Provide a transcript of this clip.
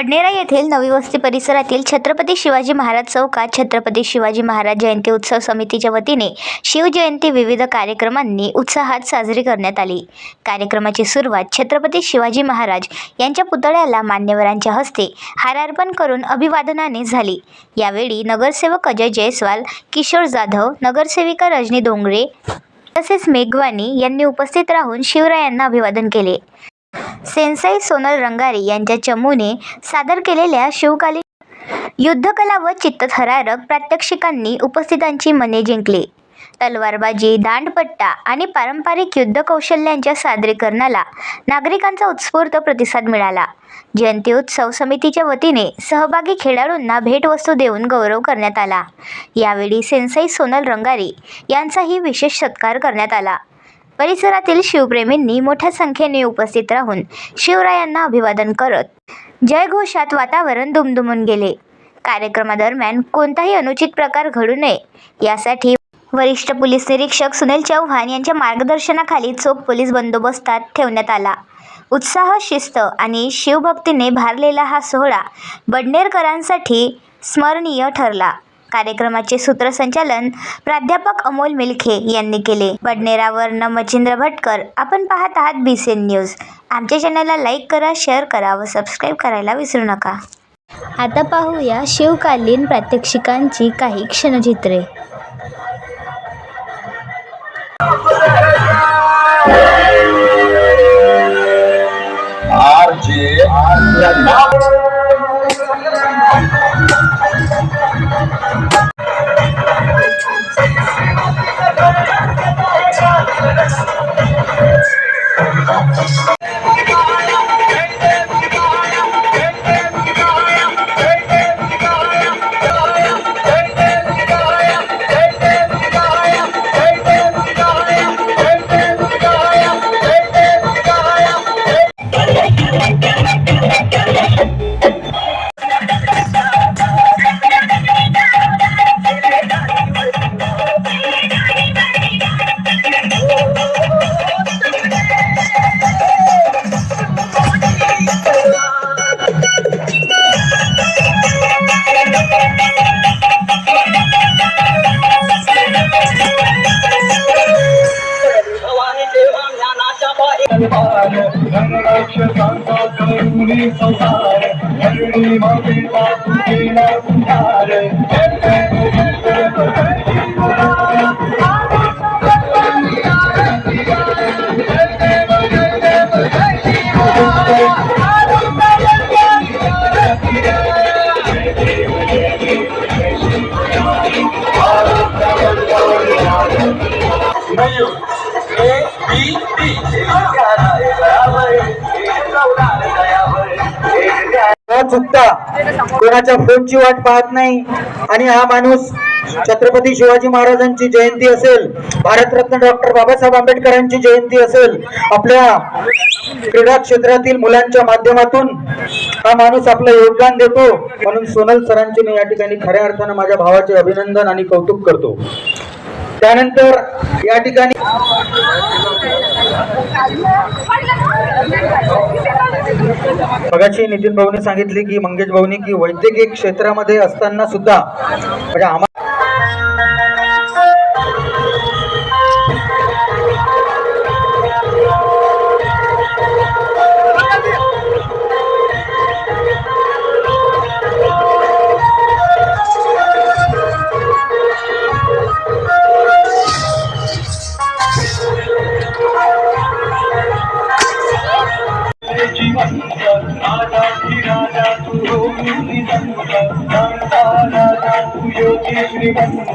बडनेरा येथील नवी वस्ती परिसरातील छत्रपती शिवाजी महाराज चौकात छत्रपती शिवाजी महाराज जयंती उत्सव समितीच्या वतीने शिवजयंती विविध कार्यक्रमांनी उत्साहात साजरी करण्यात आली. कार्यक्रमाची सुरुवात छत्रपती शिवाजी महाराज यांच्या पुतळ्याला मान्यवरांच्या हस्ते हारार्पण करून अभिवादनाने झाली. यावेळी नगरसेवक अजय जयस्वाल किशोर जाधव नगरसेविका रजनी डोंगरे तसेच मेघवानी यांनी उपस्थित राहून शिवरायांना अभिवादन केले. सेन्साई सोनल रंगारी यांच्या चमूने सादर केलेल्या शिवकालीन युद्धकला व चित्तथरारक प्रात्यक्षिकांनी उपस्थितांची मने जिंकली. तलवारबाजी दांडपट्टा आणि पारंपरिक युद्ध कौशल्यांच्या सादरीकरणाला नागरिकांचा उत्स्फूर्त प्रतिसाद मिळाला. जयंती उत्सव समितीच्या वतीने सहभागी खेळाडूंना भेटवस्तू देऊन गौरव करण्यात आला. यावेळी सेन्साई सोनल रंगारी यांचाही विशेष सत्कार करण्यात आला. परिसरातील शिवप्रेमींनी मोठ्या संख्येने उपस्थित राहून शिवरायांना अभिवादन करत जयघोषात वातावरण दुमदुमून गेले. कार्यक्रमादरम्यान कोणताही अनुचित प्रकार घडू नये. यासाठी वरिष्ठ पोलीस निरीक्षक सुनील चव्हाण यांच्या मार्गदर्शनाखाली चोख पोलीस बंदोबस्तात ठेवण्यात आला. उत्साह शिस्त आणि शिवभक्तीने भारलेला हा सोहळा बडनेरकरांसाठी स्मरणीय ठरला. कार्यक्रमाचे सूत्रसंचालन प्राध्यापक अमोल मिलखे यांनी केले. बडनेरावरनं मचिंद्र भटकर. आपण पाहत आहात बी सी एन न्यूज आमच्या चॅनलला लाईक करा शेअर करा व सबस्क्राईब करायला विसरू नका. आता पाहूया शिवकालीन प्रात्यक्षिकांची काही क्षणचित्रे. RJ भवानी ज्ञानाच्या पायी धनराक्षसांचा करुणी संसार धरणी मातेचा तुझेला चुकता कोणाच्या फोनची वाट पाहत नाही. आणि हा माणूस छत्रपती शिवाजी महाराजांची जयंती असेल भारतरत्न डॉक्टर बाबासाहेब आंबेडकरांची जयंती असेल आपल्या क्रीडा क्षेत्रातील मुलांच्या माध्यमातून हा माणूस आपलं योगदान देतो. म्हणून सोनल सरांचे मी या ठिकाणी खऱ्या अर्थानं माझ्या भावाचे अभिनंदन आणि कौतुक करतो. त्यानंतर या ठिकाणी मगाशी नितीन भाऊने सांगितले की मंगेश भाऊनी की वैद्यकीय क्षेत्रामध्ये असताना सुद्धा म्हणजे आम्हाला राजा राजा तू योगी श्रीमंत राजा तू हो योगी श्रीमंत